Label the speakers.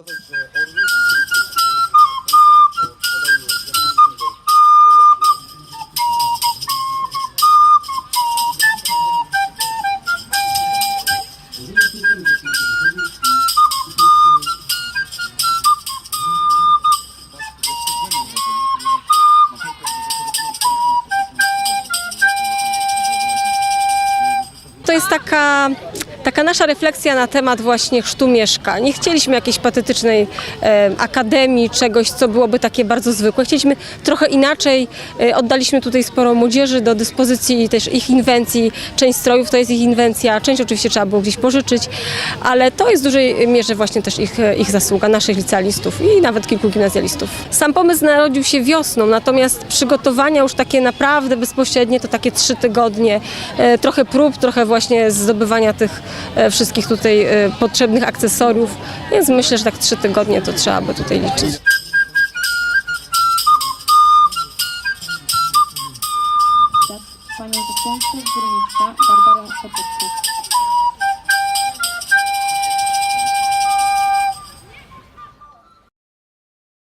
Speaker 1: To jest taka taka nasza refleksja na temat właśnie chrztu Mieszka. Nie chcieliśmy jakiejś patetycznej e, akademii, czegoś, co byłoby takie bardzo zwykłe. Chcieliśmy trochę inaczej. E, oddaliśmy tutaj sporo młodzieży do dyspozycji też ich inwencji. Część strojów to jest ich inwencja, część oczywiście trzeba było gdzieś pożyczyć, ale to jest w dużej mierze właśnie też ich, ich zasługa, naszych licealistów i nawet kilku gimnazjalistów. Sam pomysł narodził się wiosną, natomiast przygotowania już takie naprawdę bezpośrednie to takie trzy tygodnie, e, trochę prób, trochę właśnie zdobywania tych e, wszystkich tutaj e, potrzebnych akcesoriów, więc myślę, że tak trzy tygodnie to trzeba by tutaj liczyć.
Speaker 2: Panią burmistrza Barbara Sopocka.